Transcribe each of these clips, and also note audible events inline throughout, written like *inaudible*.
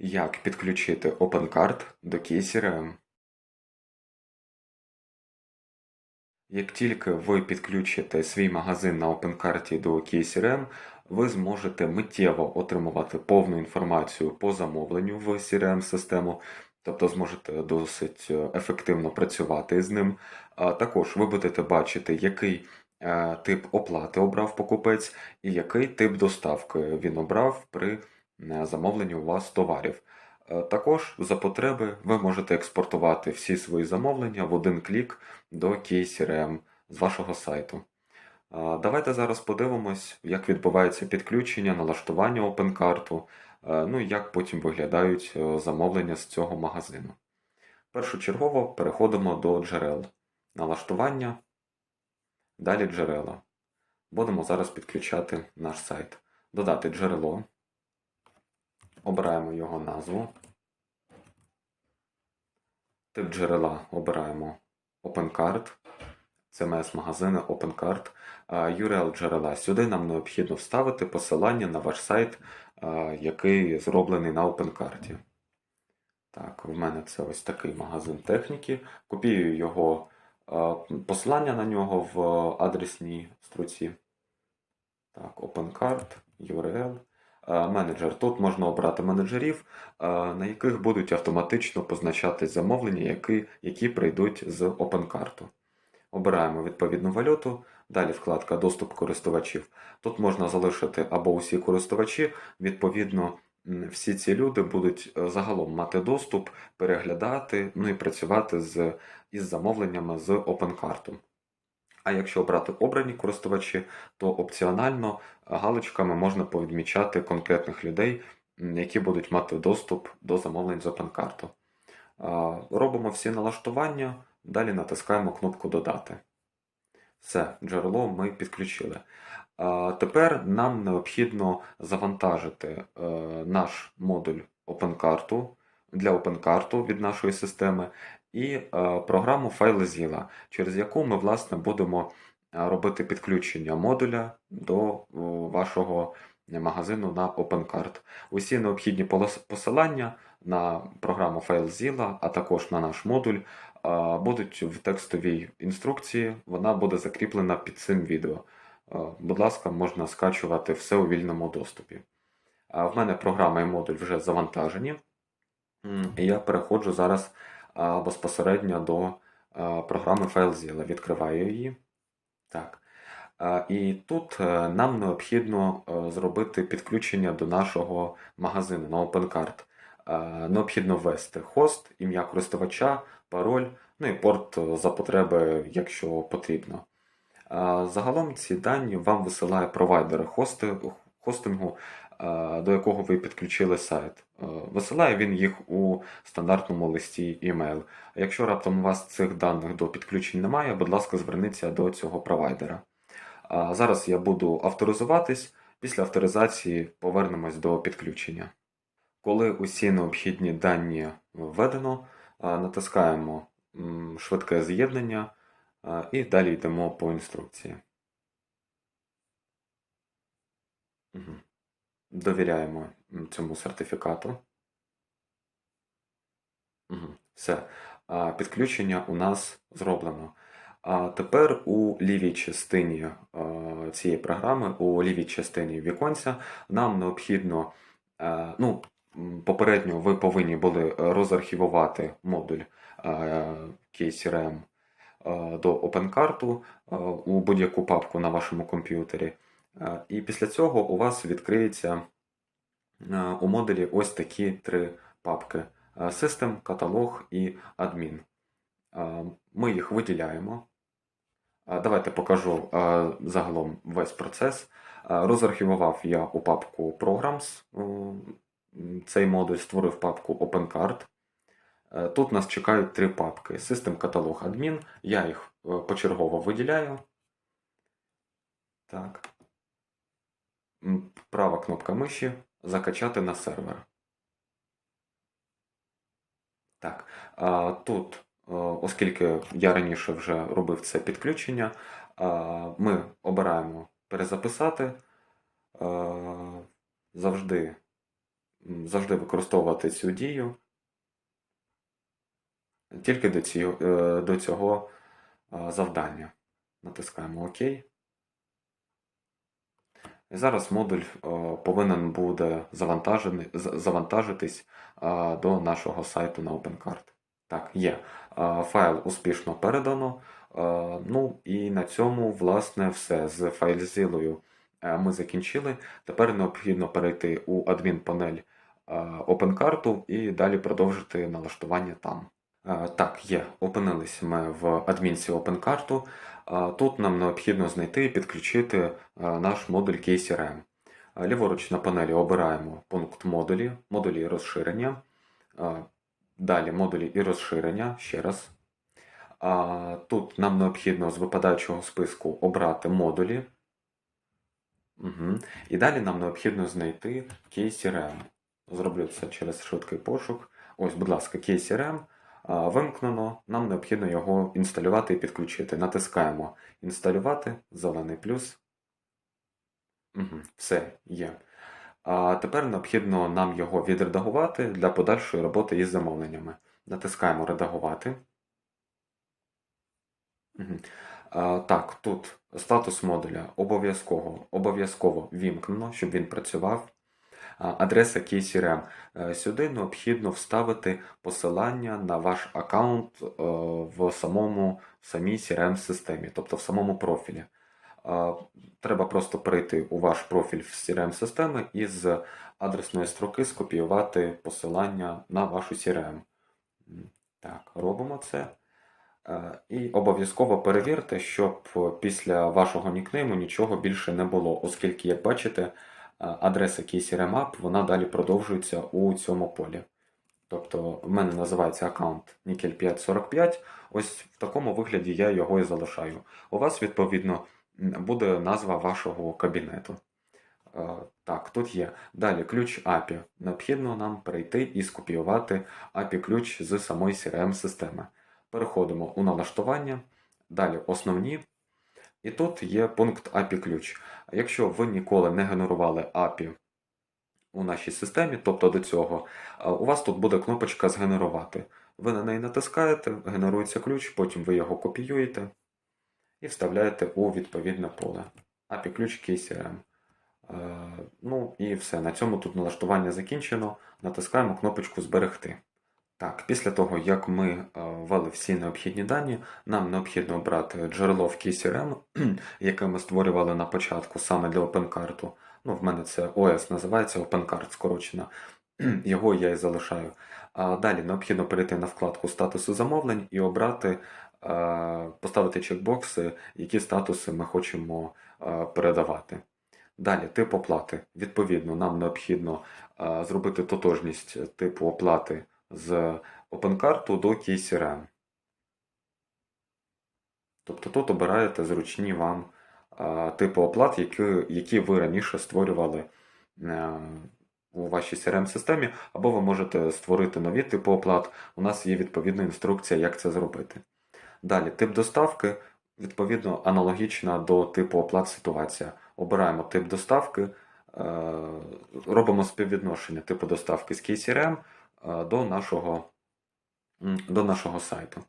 Як підключити OpenCard до KeyCRM? Як тільки ви підключите свій магазин на OpenCard до KeyCRM, ви зможете миттєво отримувати повну інформацію по замовленню в CRM-систему, тобто зможете досить е, ефективно працювати з ним. А Також ви будете бачити, який е, тип оплати обрав покупець і який тип доставки він обрав при е, замовленні у вас товарів. Е, Також за потреби ви можете експортувати всі свої замовлення в один клік до KeyCRM з вашого сайту. Давайте зараз подивимось, як відбувається підключення, налаштування OpenCart, е, ну і як потім виглядають е, замовлення з цього магазину. Першочергово переходимо до джерел. Налаштування, далі джерела. Будемо зараз підключати наш сайт. Додати джерело. Обираємо його назву. Тип джерела обираємо OpenCard. CMS магазини OpenCard. URL джерела. Сюди нам необхідно вставити посилання на ваш сайт, який зроблений на OpenCard. Так, в мене це ось такий магазин техніки. Копіюю його посилання на нього в адресній строці. Так, OpenCard, URL. А, Менеджер. Тут можна обрати менеджерів, на яких будуть автоматично позначатись замовлення, які, які прийдуть з OpenCard. Обираємо відповідну валюту, далі вкладка Доступ користувачів. Тут можна залишити або усі користувачі, відповідно, всі ці люди будуть е, загалом мати доступ, переглядати, ну і працювати з, із замовленнями з OpenCart. А якщо обрати обрані користувачі, то опціонально галочками можна повідмічати конкретних людей, які будуть мати доступ до замовлень з OpenCart. Робимо всі налаштування, далі натискаємо кнопку Додати. Все, джерело ми підключили. Тепер нам необхідно завантажити е, наш модуль OpenCart для OpenCart від нашої системи і е, програму FileZilla, через яку ми власне будемо е, робити підключення модуля до е, вашого магазину на OpenCart. Усі необхідні посилання на програму FileZilla, а також на наш модуль а, будуть в текстовій інструкції. Вона буде закріплена під цим відео. Будь ласка, можна скачувати все у вільному доступі. В мене програма і модуль вже завантажені. І я переходжу зараз безпосередньо до програми FileZilla. Відкриваю її. Так. І тут е, нам необхідно е, зробити підключення до нашого магазину на OpenCart. А, Необхідно ввести хост, ім'я користувача, пароль, ну і порт е, за потреби, якщо потрібно. Загалом ці дані вам висилає провайдер хостингу, до якого ви підключили сайт. Е, Висилає він їх у стандартному листі email. Якщо раптом у вас цих даних до підключень немає, будь ласка, зверніться до цього провайдера. Зараз я буду авторизуватись. Після авторизації повернемось до підключення. Коли усі необхідні дані введено, натискаємо швидке з'єднання і далі йдемо по інструкції. Мгм. Довіряємо цьому сертифікату. Мгм. Все. Підключення у нас зроблено. А тепер у лівій частині цієї програми, у лівій частині віконця, нам необхідно, ну, попередньо ви повинні були розархівувати модуль KCRM до OpenCart у будь-яку папку на вашому комп'ютері. І після цього у вас відкриється у модулі ось такі три папки: System, каталог і адмін. Ми їх виділяємо. Давайте покажу загалом весь процес. Розархівував я у папку Programs цей модуль, створив папку OpenCard. Тут нас чекають три папки: System, каталог, адмін. Я їх е, почергово виділяю. Так. Права кнопка миші закачати на сервер. Так, тут, е, оскільки я раніше вже робив це підключення, ми обираємо перезаписати. Е, Завжди завжди використовувати цю дію тільки до цього, до цього е, завдання. Натискаємо ОК. І зараз модуль е, повинен буде завантажитись е, до нашого сайту на OpenCard. Так, є. Е, Файл успішно передано. Ну і на цьому, власне, все. З файлзилою е, ми закінчили. Тепер необхідно перейти у адмінпанель OpenCard і далі продовжити налаштування там. Так, є. Опинились ми в адмінці OpenCard. Е, Тут нам необхідно знайти і підключити наш модуль KCRM. Ліворуч на панелі обираємо пункт модулі, модулі і розширення. Далі модулі і розширення ще раз. Тут нам необхідно з випадаючого списку обрати модулі. Угу. І далі нам необхідно знайти KCRM. Зроблю це через швидкий пошук. Ось, будь ласка, KCRM. Вимкнено. Нам необхідно його інсталювати і підключити. Натискаємо інсталювати, зелений плюс. Угу. Все є. А тепер необхідно нам його відредагувати для подальшої роботи із замовленнями. Натискаємо редагувати. Мгм. А, Так, тут статус модуля обов'язково обов'язково вімкнено, щоб він працював. Адреса KCRM. Е, Сюди необхідно вставити посилання на ваш аккаунт е, в самому в самій CRM-системі, тобто в самому профілі. Треба просто перейти у ваш профіль в CRM-системи і з адресної строки скопіювати посилання на вашу CRM. Так, робимо це. Е, І обов'язково перевірте, щоб після вашого нікнейму нічого більше не було, оскільки, як бачите, е, адреса KeyCRM вона далі продовжується у цьому полі. Тобто в мене називається аккаунт Nickel 545. Ось в такому вигляді я його і залишаю. У вас, відповідно, буде назва вашого кабінету. Е, Так, тут є. Далі ключ API. Необхідно нам перейти і скопіювати API-ключ з самої CRM-системи. Переходимо у налаштування, далі основні. І тут є пункт API ключ. Якщо ви ніколи не генерували API у нашій системі, тобто до цього, у вас тут буде кнопочка Згенерувати. Ви на неї натискаєте, генерується ключ, потім ви його копіюєте і вставляєте у відповідне поле. API ключ KCRM. Е, Ну і все. На цьому тут налаштування закінчено. Натискаємо кнопочку Зберегти. Так, після того, як ми е, ввели всі необхідні дані, нам необхідно обрати джерело в KCRM, *clears throat* яке ми створювали на початку саме для OpenCard. Ну, в мене це OS називається OpenCard скорочено. *clears throat* Його я і залишаю. А далі необхідно перейти на вкладку статусу замовлень і обрати, е, поставити чекбокси, які статуси ми хочемо е, передавати. Далі, тип оплати. Відповідно, нам необхідно зробити тотожність типу оплати з OpenCard до KCRM. Тобто тут обираєте зручні вам типи оплат, які, які ви раніше створювали е, у вашій CRM-системі, або ви можете створити нові типи оплат. У нас є відповідна інструкція, як це зробити. Далі, тип доставки, відповідно, аналогічна до типу оплат ситуація. Обираємо тип доставки, е, робимо співвідношення типу доставки з KCRM до нашого, до нашого сайту.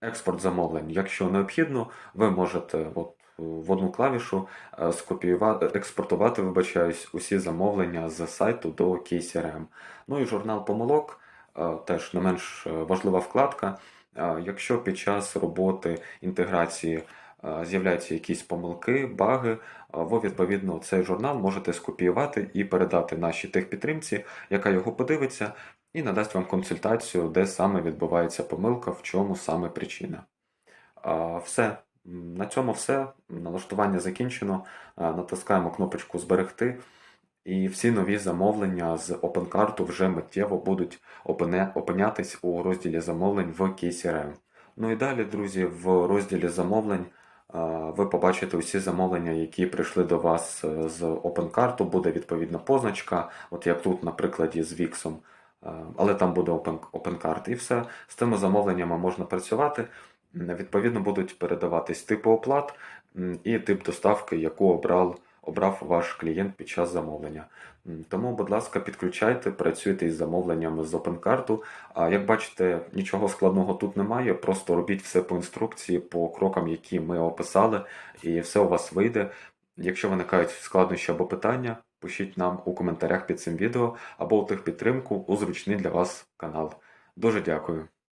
Експорт замовлень. Якщо необхідно, ви можете от, в одну клавішу е, скопіювати, експортувати, вибачаюсь, усі замовлення з сайту до KCRM. Ну і журнал помилок е, теж не менш е, важлива вкладка. Е, Якщо під час роботи інтеграції е, з'являються якісь помилки, баги, е, ви відповідно цей журнал можете скопіювати і передати нашій техпідтримці, яка його подивиться, і надасть вам консультацію, де саме відбувається помилка, в чому саме причина. Все. На цьому все. Налаштування закінчено. Натискаємо кнопочку Зберегти. І всі нові замовлення з OpenCard вже миттєво будуть опинятись у розділі замовлень в KCRM. Ну і далі, друзі, в розділі замовлень ви побачите усі замовлення, які прийшли до вас е, з OpenCard. Буде відповідна позначка, от як тут, на прикладі з Wix. Е, але там буде OpenCard і все. З цими замовленнями можна працювати. Відповідно, будуть передаватись типи оплат і тип доставки, яку обрав обрав ваш клієнт під час замовлення. Тому, будь ласка, підключайте, працюйте із замовленнями з OpenCart. А як бачите, нічого складного тут немає, просто робіть все по інструкції, по крокам, які ми описали, і все у вас вийде. Якщо виникають складнощі або питання, пишіть нам у коментарях під цим відео або у тих підтримку у зручний для вас канал. Дуже дякую.